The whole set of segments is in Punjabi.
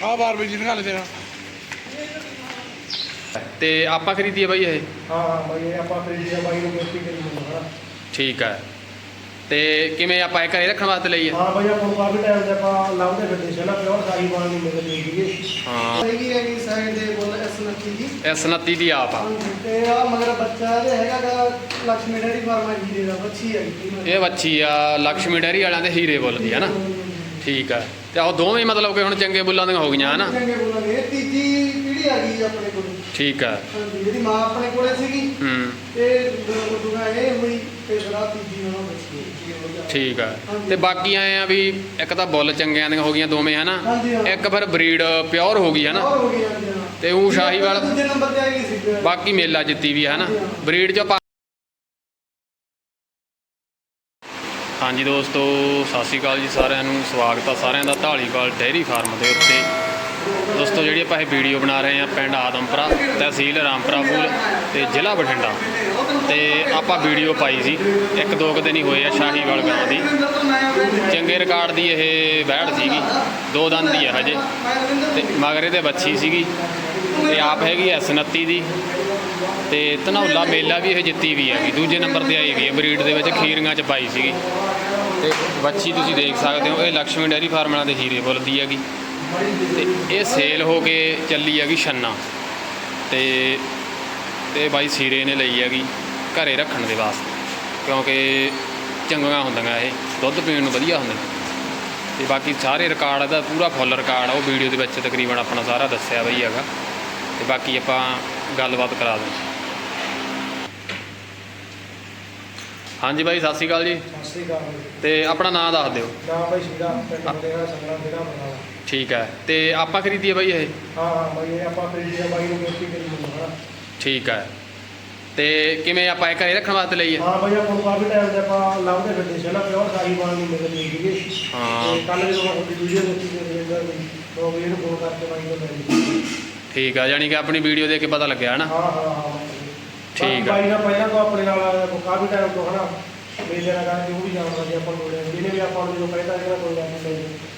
ਆ ਬਾਰਬੀ ਜੀ ਨਿਕਾਲ ਦੇਣਾ ਤੇ ਆਪਾਂ ਖਰੀਦੀ ਹੈ ਬਾਈ ਇਹ? ਹਾਂ ਬਾਈ ਇਹ ਆਪਾਂ ਖਰੀਦੀ ਹੈ ਬਾਈ ਨੂੰ ਬੇਟੀ ਕਰੀ ਮੁੰਡਾ ਠੀਕ ਹੈ ਤੇ ਕਿਵੇਂ ਆਪਾਂ ਇਹ ਘਰੇ ਰੱਖਣ ਵਾਸਤੇ ਲਈ ਹੈ ਹਾਂ ਬਾਈ ਆਪਾਂ ਕਾਫੀ ਟਾਈਮ ਦੇ ਆਪਾਂ ਲਾਉਂਦੇ ਫਿਰਦੇ ਸੀ ਨਾ ਪਿਓਰ ਸਾਰੀ ਬਾਣ ਨਹੀਂ ਮਿਲ ਰਹੀ ਹਾਂ। ਹੈਗੀ ਹੈਗੀ ਸਾਈਡ ਦੇ ਬੋਲ S29 ਦੀ S29 ਦੀ ਆਪ ਤੇ ਆ। ਤੇ ਉਹ ਦੋਵੇਂ ਮਤਲਬ ਕਿ ਹੁਣ ਚੰਗੇ ਬੁੱਲਾਂ ਦੀਆਂ ਹੋ ਗਈਆਂ ਹਨਾ? ਚੰਗੇ ਬੋਲਾਂਗੇ ਇਹ ਤੀਜੀ ਪੀੜ੍ਹੀ ਆ ਗਈ ਆਪਣੇ ਕੋਲ। ਠੀਕ ਹਾਂਜੀ ਇਹਦੀ ਮਾਂ ਆਪਣੇ ਕੋਲੇ ਸੀਗੀ ਹੂੰ। ਤੇ ਦੁਗਾ ਇਹ ਹੋਈ ਤੇ ਆਹ ਤੀਜੀ ਉਹਨਾਂ ਬੱਚੀ ਠੀਕ ਹੈ ਤੇ ਬਾਕੀ ਆਏ ਆ ਵੀ ਇੱਕ ਤਾਂ ਬੁੱਲ ਚੰਗਿਆਂ ਦੀਆਂ ਹੋ ਗਈਆਂ ਦੋਵੇਂ ਹਨਾ? ਹਾਂਜੀ ਹਾਂ। ਇੱਕ ਫਿਰ ਬਰੀਡ ਪਿਓਰ ਹੋ ਗਈ ਹਨਾ? ਹੋਰ ਹੋ ਗਈ ਹਾਂਜੀ ਹਾਂ। ਤੇ ਉਹ ਸ਼ਾਹੀਵਾਲ ਦੂਜੇ ਨੰਬਰ ਤੇ ਆ ਗਈ ਸੀ। ਬਾਕੀ ਮੇਲਾ ਜਿੱਤੀ ਵੀ ਹਨਾ? ਬਰੀਡ ਚ ਪਾ- ਹਾਂਜੀ ਦੋਸਤੋ, ਸਤਿ ਸ਼੍ਰੀ ਅਕਾਲ ਜੀ ਸਾਰਿਆਂ ਨੂੰ। ਸਵਾਗਤ ਆ ਸਾਰਿਆਂ ਦਾ ਢਾਲੀਵਾਲ ਡੇਅਰੀ ਫਾਰਮ ਦੇ ਉੱਤੇ। ਦੋਸਤੋ, ਜਿਹੜੀ ਆਪਾਂ ਇਹ ਵੀਡੀਓ ਬਣਾ ਰਹੇ ਆ ਪਿੰਡ ਆਦਮਪੁਰਾ, ਤਹਿਸੀਲ ਰਾਮਪੁਰਾ ਫੂਲ ਤੇ ਜ਼ਿਲ੍ਹਾ ਬਠਿੰਡਾ। ਤੇ ਆਪਾਂ ਵੀਡੀਓ ਪਾਈ ਸੀ, ਇੱਕ ਦੋ ਕੁ ਦਿਨ ਹੀ ਹੋਏ ਆ ਸ਼ਾਹੀਵਾਲ ਗਾਂ ਦੀ। ਚੰਗੇ ਰਿਕਾਰਡ ਦੀ ਇਹ ਵਹਿੜ ਸੀਗੀ, ਦੋ ਦੰਦ ਦੀ ਆ ਹਜੇ। ਤੇ ਮਗਰੇ ਤੇ ਬੱਚੀ ਸੀਗੀ। ਤੇ ਆਪ ਹੈਗੀ ਐਸ 29 ਦੀ। ਤੇ ਧਨੌਲਾ ਮੇਲਾ ਵੀ ਇਹ ਜਿੱਤੀ ਵੀ ਹੈਗੀ ਦੂਜੇ ਨੰਬਰ ਤੇ ਆਈ ਵੀ ਹੈ, ਬਰੀਡ ਦੇ ਵਿੱਚ ਖੀਰੀਆਂ ਚ ਪਾਈ ਸੀਗੀ। ਤੇ ਬੱਚੀ ਤੁਸੀਂ ਦੇਖ ਸਕਦੇ ਹੋ, ਇਹ ਲక్ష్ਮੀ ਡੈਰੀ ਫਾਰਮ ਵਾਲਿਆਂ ਦੇ ਹੀਰੇ ਬੁੱਲਦੀ ਹੈਗੀ। ਤੇ ਇਹ ਸੇਲ ਹੋ ਕੇ ਚੱਲੀ ਹੈਗੀ ਛੰਨਾ। ਤੇ ਤੇ ਬਾਈ ਸੀਰੇ ਨੇ ਲਈ ਹੈਗੀ ਘਰੇ ਰੱਖਣ ਦੇ ਵਾਸਤੇ, ਕਿਉਂਕਿ ਚੰਗੀਆਂ ਹੁੰਦੀਆਂ ਇਹ, ਦੁੱਧ ਪੀਣ ਨੂੰ ਵਧੀਆ ਹੁੰਦੇ। ਤੇ ਬਾਕੀ ਸਾਰੇ ਰਿਕਾਰਡ ਇਹਦਾ ਪੂਰਾ ਫੁੱਲ ਰਿਕਾਰਡ ਆ, ਉਹ ਵੀਡੀਓ ਦੇ ਵਿੱਚ ਤਕਰੀਬਨ ਆਪਣਾ ਸਾਰਾ ਦੱਸਿਆ ਬਈ ਹੈਗਾ। ਤੇ ਬਾਕੀ ਆਪਾਂ ਗੱਲਬਾਤ ਕਰਾ ਦਿੰਦੇ ਹਾਂਜੀ ਬਾਈ ਸਤਿ ਸ਼੍ਰੀ ਅਕਾਲ ਜੀ। ਸਤਿ ਸ੍ਰੀ ਅਕਾਲ। ਤੇ ਆਪਣਾ ਨਾਮ ਦੱਸ ਦਿਓ। ਨਾ ਬਾਈ ਸੀਦਾ ਪਿੰਡ ਬਦੇਗਾ ਸੰਗਣਾ ਜਿਹੜਾ ਬਣਾ ਠੀਕ ਹੈ। ਤੇ ਆਪਾਂ ਖਰੀਦੀ ਹੈ ਬਾਈ ਇਹ? ਹਾਂ ਹਾਂ ਬਾਈ ਇਹ ਆਪਾਂ ਖਰੀਦੀ ਆ ਬਾਈ ਨੂੰ ਬੇਨਤੀ ਕਰੀ ਮੁੰਡਾ ਠੀਕ ਹੈ। ਤੇ ਕਿਵੇਂ ਆਪਾਂ ਇਹ ਘਰੇ ਰੱਖਣ ਵਾਸਤੇ ਲਈ ਹੈ ਹਾਂ ਬਾਈ ਆਪਾਂ ਨੂੰ ਕਾਫੀ ਟਾਈਮ ਤੇ ਆਪਾਂ ਲੱਭਦੇ ਫਿਰਦੇ ਸੀ ਨਾ ਪਿਓਰ ਸਾਈ ਬਾਲ ਨਹੀਂ ਮਿਲਦੀ ਹੈਗੀ ਹਾਂ। ਤੇ ਕੱਲ ਜਦੋਂ ਤੁਹਾਡੀ ਵੀਡੀਓ ਦੇਖੀ ਤੇ ਦੀ ਉਹ ਵੀ ਇਹਨੂੰ ਫੋਨ ਕਰਕੇ ਬਾਈ ਨੂੰ ਮਿਲੀ ਠੀਕ ਆ ਯਾਨੀ ਕਿ ਆਪਣੀ ਵੀਡੀਓ ਦੇਖ ਕੇ ਪਤਾ ਲੱਗਿਆ ਹਨਾ? ਹਾਂ ਹਾਂ ਹਾਂ। ਠੀਕ ਆ। ਬਾਈ ਨਾਲ ਪਹਿਲਾਂ ਤੋਂ ਆਪਣੇ ਨਾਲ ਕਾਫੀ ਟਾਈਮ ਤੋਂ ਹਨਾ? ਮੇਲੇ ਨਾਲ ਕਰਕੇ ਉਹ ਵੀ ਜਾਣਦਾ ਸੀ ਆਪਾਂ ਨੂੰ ਇਹਨੇ ਵੀ ਆਪਾਂ ਨੂੰ ਜਦੋਂ ਕਹਿੰਦਾ ਕਿ ਕੋਈ ਗੱਲ ਨਹੀਂ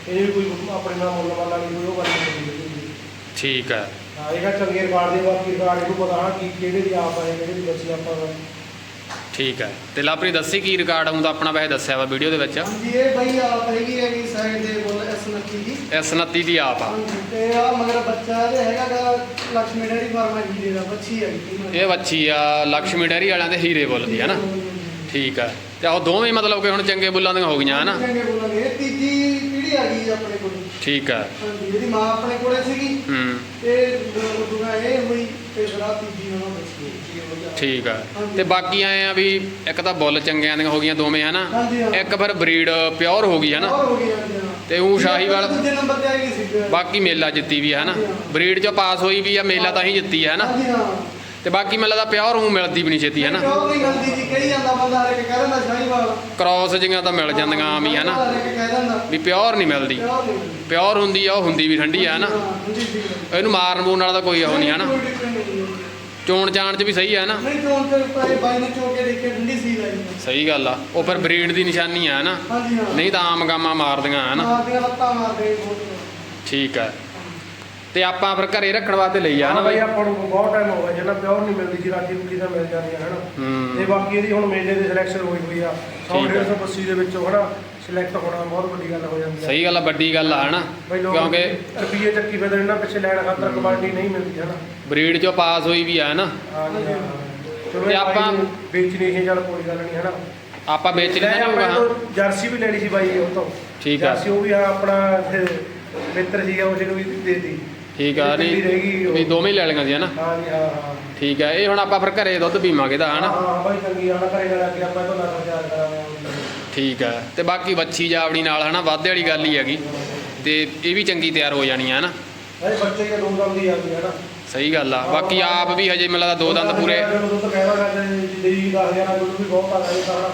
ਇਹ ਵੀ ਕੋਈ ਆਪਣੇ ਨਾਲ ਮੁੱਲ ਵਾਲਾ ਨਹੀਂ ਕੋਈ ਉਹ ਗੱਲ ਨਹੀਂ ਕਰਦੀ ਠੀਕ ਹੈ ਹਾਂ ਇਹ ਕਹਿੰਦਾ ਚੰਗੇ ਰਿਕਾਰਡ ਦੇ ਬਾਕੀ ਰਿਕਾਰਡ ਇਹਨੂੰ ਪਤਾ ਹਾਂ ਕਿ ਕਿਹੜੇ ਦੀ ਆਪ ਹੈ ਕਿਹੜੇ ਦੀ ਬੱਚੀ ਆਪਾਂ। ਠੀਕ ਹੈ। ਤੇ ਲਾਪਰੀ ਦੱਸੀ ਕੀ ਰਿਕਾਰਡ ਆਉਂਦਾ ਆਪਣਾ ਵੈਸੇ ਦੱਸਿਆ ਵਾ ਵੀਡੀਓ ਦੇ ਵਿੱਚ। ਹਾਂਜੀ ਇਹ ਬਈ ਆਪ ਹੈਗੀ ਹੈਗੀ ਸਾਈਡ ਦੇ ਬੋਲ S29 ਦੀ। S29 ਦੀ ਆਪ ਆ। ਤੇ ਆ ਮਗਰ ਬੱਚਾ ਜੇ ਹੈਗਾ ਗਾ ਲక్ష్ਮੀ ਡੈਰੀ ਫਾਰਮ ਹੈ ਜੀ ਦਾ ਬੱਚੀ ਹੈਗੀ ਇਹ ਵੱਛੀ ਆ ਲక్ష్ਮੀ ਡੈਰੀ ਵਾਲਿਆਂ ਦੇ ਹੀਰੇ ਬੁੱਲ ਦੀ ਹੈ ਨਾ ਠੀਕ ਹੈ ਤੇ ਉਹ ਦੋਵੇਂ ਮਤਲਬ ਕਿ ਹੁਣ ਚੰਗੇ ਬੁੱਲਾਂ ਦੀਆਂ ਹੋ ਗਈਆਂ ਹੈ ਨਾ ਚੰਗੇ ਬੋਲਾਂਗੇ ਇਹ ਤੀਜੀ ਪੀੜੀ ਆ ਗਈ ਆਪਣੇ ਕੋਲ। ਠੀਕ ਹੈ ਹਾਂਜੀ ਮਾਂ ਆਪਣੇ ਕੋਲੇ ਸੀਗੀ। ਹੂੰ। ਤੇ ਦੂਆ ਇਹ ਤੀਜੀ ਉਹਨਾਂ ਬੱਚੀ ਠੀਕ ਹੈ ਤੇ ਬਾਕੀ ਆਏ ਆ ਵੀ ਇੱਕ ਤਾਂ ਬੁੱਲ ਚੰਗਿਆਂ ਦੀਆਂ ਹੋ ਗਈਆਂ ਦੋਵੇਂ ਹਨਾ? ਹਾਂਜੀ ਹਾਂ। ਇੱਕ ਫਿਰ ਬਰੀਡ ਪਿਓਰ ਹੋ ਗਈ ਹਨਾ? ਹੋਰ ਹੋ ਗਈ ਹਾਂਜੀ ਹਾਂ। ਤੇ ਉਹ ਸ਼ਾਹੀਵਾਲ ਦੂਜੇ ਨੰਬਰ ਤੇ ਆ ਗਈ ਸੀ ਬਾਕੀ ਮੇਲਾ ਜਿੱਤੀ ਵੀ ਹੈ ਹਨਾ? ਬਰੀਡ ਚ ਪਾਸ ਹੋਈ ਵੀ ਆ ਮੇਲਾ ਤਾਂ ਹੀ ਜਿੱਤੀ ਹੈ ਹਨਾ? ਹਾਂਜੀ ਹਾਂ। ਤੇ ਬਾਕੀ ਮੈਨੂੰ ਲੱਗਦਾ ਪਿਓਰ ਉਹ ਮਿਲਦੀ ਵੀ ਨਹੀਂ ਛੇਤੀ ਹੈ ਨਾ ਕਿਉਂ ਨਹੀਂ ਗਲਤੀ ਜੀ ਕਹੀ ਜਾਂਦਾ ਬੰਦਾ ਹਰੇ ਕਹਿ ਦਿੰਦਾ ਸ਼ਾਹੀਵਾਲ। ਕ੍ਰਾਸ ਜਿਹੀਆਂ ਤਾਂ ਮਿਲ ਜਾਂਦੀਆਂ ਆਮ ਹੀ ਹੈ ਨਾ ਹਰੇ ਕਹਿ ਦਿੰਦਾ। ਵੀ ਪਿਓਰ ਨਹੀਂ ਮਿਲਦੀ। ਕਿਉਂ ਨਹੀਂ ਪਿਓਰ ਹੁੰਦੀ ਆ ਉਹ ਹੁੰਦੀ ਵੀ ਠੰਡੀ ਆ ਹਨਾ? ਹਾਂ ਹੁੰਦੀ ਸੀ ਇਹਨੂੰ ਮਾਰਨ ਮੂਰਨ ਵਾਲਾ ਤਾਂ ਕੋਈ ਉਹ ਨਹੀਂ ਹੈ ਨਾ ਕੋਈ different। ਚੋਣ ਚਾਣ ਚ ਵੀ ਸਹੀ ਹੈ ਨਾ। ਨਹੀਂ ਚੋਣ ਤੇ ਪਾਏ ਬਾਈ ਨੇ ਚੋ ਕੇ ਦੇਖੇ ਠੰਡੀ ਸੀ ਲਾਈ ਸਹੀ ਗੱਲ ਆ। ਉਹ ਫਿਰ ਬਰੀਡ ਦੀ ਨਿਸ਼ਾਨੀ ਆ ਨਾ। ਹਾਂਜੀ ਹਾਂ। ਨਹੀਂ ਤਾਂ ਆਮ ਗਾਮਾਂ ਮਾਰਦੀਆਂ ਹਨਾ ਮਾਰਦੀਆਂ ਲੱਤਾਂ ਮਾਰਦੇ ਬਹੁਤ। ਠੀਕ ਹੈ ਤੇ ਆਪਾਂ ਫਿਰ ਘਰੇ ਰੱਖਣ ਵਾਸਤੇ ਲਈ ਆ ਨਾ ਬਾਈ। ਆਪਾਂ ਨੂੰ ਬਹੁਤ ਟਾਈਮ ਹੋ ਗਿਆ ਜਿਹਨਾਂ ਪਿਓਰ ਨਹੀਂ ਮਿਲਦੀ ਸੀ ਰਾਜੀ ਰੂਜੀ ਤਾਂ ਮਿਲ ਜਾਂਦੀ ਹੈ ਹਨਾ? ਤੇ ਬਾਕੀ ਇਹਦੀ ਹੁਣ ਮੇਲੇ ਦੀ ਸਿਲੈਕਸ਼ਨ ਹੋਈ ਹੋਈ ਆ 100 ਠੀਕ ਆ। 150 ਦੇ ਵਿੱਚੋਂ ਹਨਾ ਸਿਲੈਕਟ ਹੋਣਾ ਬਹੁਤ ਵੱਡੀ ਗੱਲ ਹੋ ਜਾਂਦੀ ਹੈ ਸਹੀ ਗੱਲ ਆ ਵੱਡੀ ਗੱਲ ਆ ਹਨਾ? ਕਿਉਂਕਿ ਰੁਪਈਏ ਚੱਕੀ ਫਿਰਦੇ ਨੇ ਨਾ ਪਿੱਛੇ ਲੈਣ ਖਾਤਰ ਕਬੱਡੀ ਨਹੀਂ ਮਿਲਦੀ ਹਨਾ? ਬਰੀਡ ਚੋਂ ਪਾਸ ਹੋਈ ਵੀ ਆ ਨਾ ਹਾਂਜੀ ਹਾਂ। ਚਲੋ ਤੇ ਆਪਾਂ- ਵੇਚਣੀ ਹੈ ਚੱਲ ਕੋਈ ਗੱਲ ਨਹੀਂ ਹਨਾ? ਆਪਾਂ ਵੇਚ ਲੈਣਾ ਹੋਊਗਾ ਜਰਸੀ ਵੀ ਲੈਣੀ ਸੀ ਬਾਈ ਉਹ ਤੋਂ। ਠੀਕ ਆ। ਜਰਸੀ ਉਹ ਵੀ ਆ ਆਪਣਾ ਇੱਥੇ ਮਿੱਤਰ ਸੀਗਾ ਉਸ ਨੂੰ ਵੀ ਦੇ ਦਿੱਤੀ। ਠੀਕ ਆ ਨਹੀਂ। ਵੀ ਦੋਵੇਂ ਹੀ ਲੈ ਲਈਆਂ ਸੀ ਹਨਾ? ਹਾਂਜੀ ਹਾਂ ਹਾਂ। ਠੀਕ ਆ ਇਹ ਹੁਣ ਆਪਾਂ ਫਿਰ ਘਰੇ ਦੁੱਧ ਪੀਵਾਂਗੇ ਤਾਂ ਹਨਾ? ਹਾਂ ਬਾਈ ਚੰਗੀ ਆਣਾ ਘਰੇ ਨਾਲ ਅੱਗੇ ਆਪਾਂ ਤੋਂ ਨਾ ਤਿਆਰ ਕਰਾਂਗੇ। ਠੀਕ ਆ ਤੇ ਬਾਕੀ ਵੱਛੀ ਜਾਵੜੀ ਨਾਲ ਹਨਾ ਵਾਧੇ ਵਾਲੀ ਗੱਲ ਹੀ ਹੈਗੀ। ਤੇ ਇਹ ਵੀ ਚੰਗੀ ਤਿਆਰ ਹੋ ਜਾਣੀ ਆ ਹਨਾ? ਇਹ ਬੱਚੇ ਹੀ ਦੋ ਦਮ ਦੀ ਆਉਂਦੀ ਹੈ ਨਾ ਸਹੀ ਗੱਲ ਆ ਬਾਕੀ ਆਪ ਵੀ ਹਜੇ ਮੈਨੂੰ ਲੱਗਦਾ ਦੋ ਦੰਦ ਪੂਰੇ। ਦੁੱਧ ਕਹਿਣਾ ਕਰਦੇ ਜੀ 10000 ਦੁੱਧ ਵੀ ਬਹੁਤ ਆ ਰਿਹਾ ਤਾਂ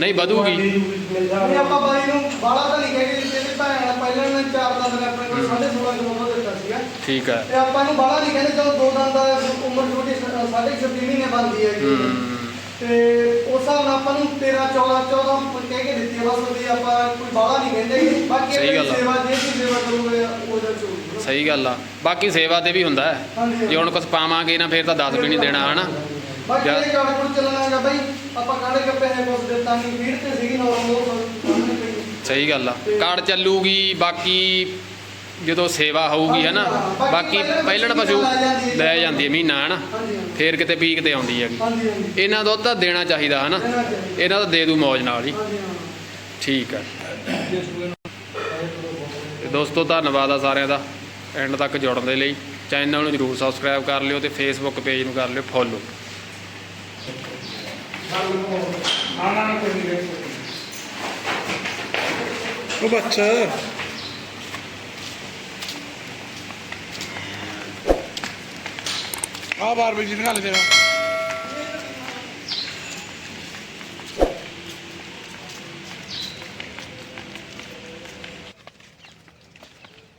ਨਹੀਂ ਵਧੂਗੀ। ਨਹੀਂ ਆਪਾਂ ਬਾਈ ਨੂੰ ਬਾਲਾ ਤਾਂ ਨਹੀਂ ਕਹਿੰਦੇ ਜਿਹਦੇ ਭੈਣ ਪਹਿਲਾਂ ਨੇ ਚਾਰ ਦੰਦ ਨੇ ਆਪਣੇ ਕੋਲ 16.5 ਕਿਲੋ ਠੀਕ ਆ। ਤੇ ਆਪਾਂ ਨੂੰ ਬਾਲਾ ਨਹੀਂ ਕਹਿੰਦੇ ਜਦੋਂ ਦੋ ਦੰਦ ਦਾ ਉਮਰ ਛੋਟੀ ਸਾਢੇ 26 ਮਹੀਨੇ ਬਣਦੀ ਹੈ ਹੂੰ। ਤੇ ਉਸ ਹਿਸਾਬ ਨਾਲ ਆਪਾਂ ਨੂੰ 13 14 14 ਕਹਿ ਕੇ ਦਿੱਤੀ ਬਸ ਵੀ ਆਪਾਂ ਕੋਈ ਬਾਹਲਾ ਨਹੀਂ ਕਹਿੰਦੇ ਬਾਕੀ ਸਹੀ ਗੱਲ ਆ। ਸੇਵਾ ਜੇ ਕੀ ਸੇਵਾ ਕਰੋਗੇ ਉਹਦਾ ਸਹੀ ਗੱਲ ਆ। ਬਾਕੀ ਸੇਵਾ ਤੇ ਵੀ ਹੁੰਦਾ ਹੈ। ਹਾਂਜੀ ਜੇ ਹੁਣ ਕੁਝ ਪਾਵਾਂਗੇ ਨਾ ਫਿਰ ਤਾਂ 10 ਵੀ ਨਹੀਂ ਦੇਣਾ ਹਨਾ? ਬਾਕੀ ਜਾਂ- ਇਹ ਕਾਰਡ ਕੋਲ ਚੱਲਣਾ ਹੈਗਾ ਬਾਈ ਆਪਾਂ ਕਾੜੇ ਕੱਪੇ ਹੈ ਕੁਝ ਦਿੱਤਾ ਨਹੀਂ ਫੀਡ ਤੇ ਸੀਗੀ ਨੋਰਮਲ ਸਹੀ ਗੱਲ ਆ। ਕਾਰਡ ਚੱਲੂਗੀ ਬਾਕੀ ਜਦੋਂ ਸੇਵਾ ਹੋਊਗੀ ਹਨਾ ਬਾਕੀ ਪਹਿਲਣ ਪਸ਼ੂ ਲੈ ਜਾਂਦੀ ਹੈ ਮਹੀਨਾ ਹਨਾ ਹਾਂਜੀ ਹਾਂਜੀ ਫੇਰ ਕਿਤੇ ਪੀਕ ਤੇ ਆਉਂਦੀ ਹੈਗੀ। ਇਹਨਾਂ ਦੁੱਧ ਤਾਂ ਦੇਣਾ ਚਾਹੀਦਾ ਹਨਾ ਦੇਣਾ ਇਹਨਾਂ ਦਾ ਦੇ ਦੂ ਮੌਜ ਨਾਲ ਹੀ। ਠੀਕ ਹੈ ਦੋਸਤੋ, ਧੰਨਵਾਦ ਆ ਸਾਰਿਆਂ ਦਾ। ਐਂਡ ਤੱਕ ਜੁੜਨ ਦੇ ਲਈ। ਚੈਨਲ ਨੂੰ ਜਰੂਰ ਸਬਸਕ੍ਰਾਈਬ ਕਰ ਲਿਓ ਤੇ ਫੇਸਬੁੱਕ ਪੇਜ ਨੂੰ ਕਰ ਲਿਓ ਫੋਲੋ ਉਹ ਬੱਚਾ। ਆ ਬਾਰ ਵੀ ਜਿੰਨਾ ਲੈ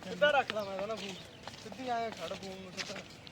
ਸਿੱਧਾ ਰੱਖਦਾ ਮੈਂ ਨਾ ਫੋਨ। ਸਿੱਧੀ ਆਇਆ ਖੜ ਫੋਨ ਨੂੰ ਸਿੱਧਾ।